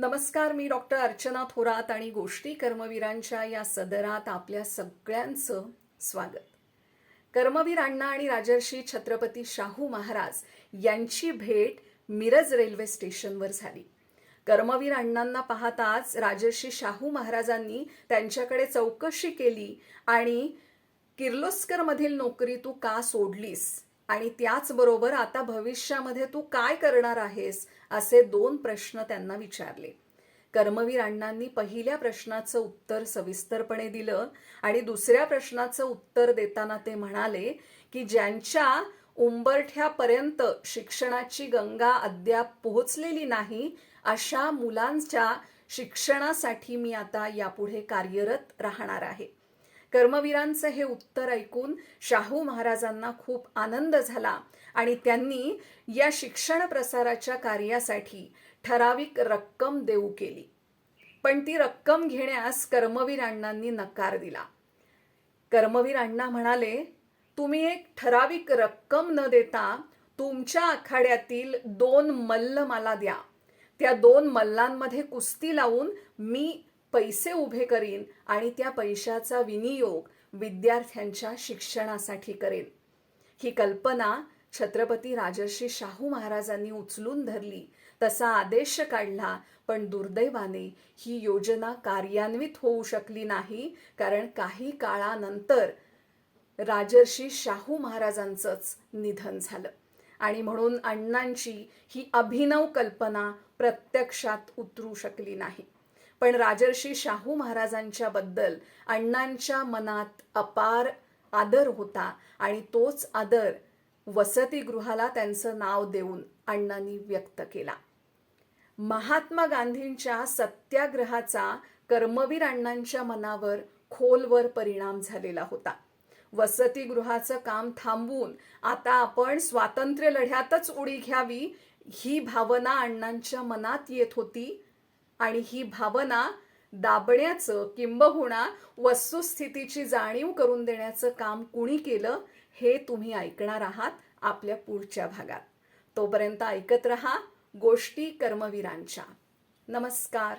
नमस्कार मी डॉक्टर अर्चना थोरात आणि गोष्टी कर्मवीरांच्या या सदरात आपल्या सगळ्यांचं स्वागत. कर्मवीर अण्णा आणि राजर्षी छत्रपती शाहू महाराज यांची भेट मिरज रेल्वे स्टेशनवर झाली. कर्मवीर अण्णांना पाहताच राजर्षी शाहू महाराजांनी त्यांच्याकडे चौकशी केली आणि किर्लोस्करमधील नोकरी तू का सोडलीस? आणि त्याचबरोबर आता भविष्यामध्ये तू काय करणार आहेस असे दोन प्रश्न त्यांना विचारले. कर्मवीर अण्णांनी पहिल्या प्रश्नाचं उत्तर सविस्तरपणे दिलं आणि दुसऱ्या प्रश्नाचं उत्तर देताना ते म्हणाले की ज्यांच्या उंबरठ्यापर्यंत शिक्षणाची गंगा अद्याप पोहोचलेली नाही अशा मुलांच्या शिक्षणासाठी मी आता यापुढे कार्यरत राहणार आहे. कर्मवीरांचं हे उत्तर ऐकून शाहू महाराजांना खूप आनंद झाला आणि त्यांनी या शिक्षण प्रसाराच्या कार्यासाठी ठराविक रक्कम देऊ केली. पण ती रक्कम घेण्यास कर्मवीर अण्णांनी नकार दिला. कर्मवीर अण्णा म्हणाले तुम्ही एक ठराविक रक्कम न देता तुमच्या आखाड्यातील दोन मल्ल मला द्या. त्या दोन मल्लांमध्ये कुस्ती लावून मी पैसे उभे करीन आणि त्या पैशाचा विनियोग विद्यार्थ्यांच्या शिक्षणासाठी करेन. ही कल्पना छत्रपती राजर्षी शाहू महाराजांनी उचलून धरली तसा आदेश काढला पण दुर्दैवाने ही योजना कार्यान्वित होऊ शकली नाही कारण काही काळानंतर राजर्षी शाहू महाराजांचंच निधन झालं. आणि म्हणून अण्णांची ही अभिनव कल्पना प्रत्यक्षात उतरू शकली नाही. पण राजर्षी शाहू महाराजांच्या बद्दल अण्णांच्या मनात अपार आदर होता आणि तोच आदर वसतिगृहाला त्यांचं नाव देऊन अण्णांनी व्यक्त केला. महात्मा गांधींच्या सत्याग्रहाचा कर्मवीर अण्णांच्या मनावर खोलवर परिणाम झालेला होता. वसतिगृहाचं काम थांबवून आता आपण स्वातंत्र्य लढ्यातच उडी घ्यावी ही भावना अण्णांच्या मनात येत होती. आणि ही भावना दाबण्याचं किंबहुना वस्तुस्थितीची जाणीव करून देण्याचं काम कुणी केलं हे तुम्ही ऐकणार आहात आपल्या पुढच्या भागात. तोपर्यंत ऐकत रहा गोष्टी कर्मवीरांच्या. नमस्कार.